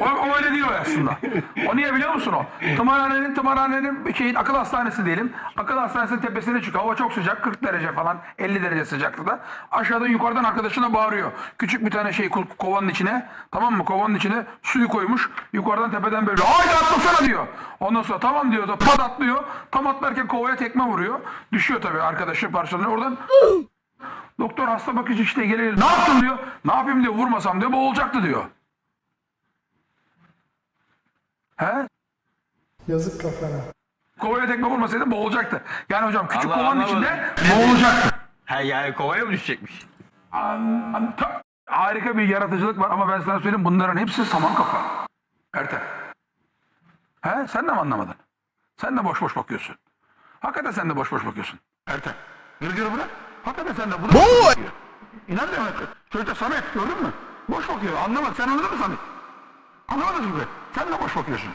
O, o öyle değil aslında. O niye biliyor musun o? Tımarhanenin, tımarhanenin şeyin akıl hastanesi diyelim. Akıl hastanesinin tepesine çıkıyor. Hava çok sıcak. 40 derece falan. 50 derece sıcaklıkta. Aşağıdan yukarıdan arkadaşına bağırıyor. Küçük bir tane şey ko- kovanın içine. Tamam mı? Kovanın içine suyu koymuş. Yukarıdan tepeden böyle haydi atlasana diyor. Ondan sonra tamam diyor da pat atlıyor. Tam atlarken kovaya tekme vuruyor. Düşüyor tabii arkadaşı parçalanıyor. Oradan Doktor hasta bakıcı işte gelir. Ne yaptın diyor. Ne yapayım diyor. Vurmasam diyor. Boğulacaktı diyor. He? Yazık kafana. Kovaya tekme vurmasaydı boğulacaktı. Yani hocam küçük Allah kovanın anlamadım. içinde boğulacaktı. Ha yani kovaya mı düşecekmiş? An- ta- Harika bir yaratıcılık var ama ben sana söyleyeyim bunların hepsi saman kafa. Ertem. He? Sen de mi anlamadın? Sen de boş boş bakıyorsun. Hakikaten sen de boş boş bakıyorsun. Ertem. Gırgırı bırak. Hakikaten sen de bu boş bakıyor. İnan demek. Çocukta Samet gördün mü? Boş bakıyor. Anlamadın. Sen anladın mı Samet? Anlamadın mı? Sen de boş bakıyorsun.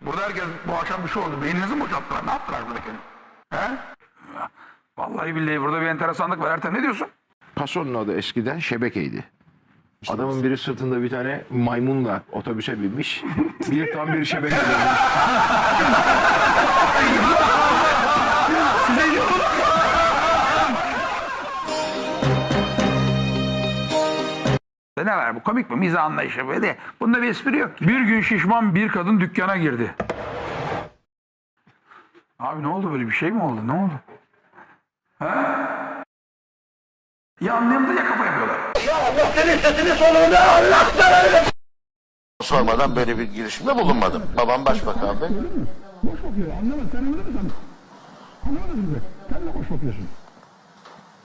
Burada herkes bu akşam bir şey oldu. Beyninizi mi boşalttılar? Ne yaptılar buradaki? He? Vallahi billahi burada bir enteresanlık var. Ertem ne diyorsun? Pason'un adı eskiden şebekeydi. Adamın biri sırtında bir tane maymunla otobüse binmiş. Bir tam bir şebeke dönmüş. Ne var bu komik mi? Mizah anlayışı böyle. Bunda bir espri yok. ki. Bir gün şişman bir kadın dükkana girdi. Abi ne oldu böyle bir şey mi oldu? Ne oldu? Ha? Ya anlayamadı ya kafa yapıyorlar. sormadan böyle bir girişimde bulunmadım. Babam başbakandı. Boş bakıyor. Anlamadı. Sen anladın mı sen? Anlamadın mı? Sen de boş bakıyorsun.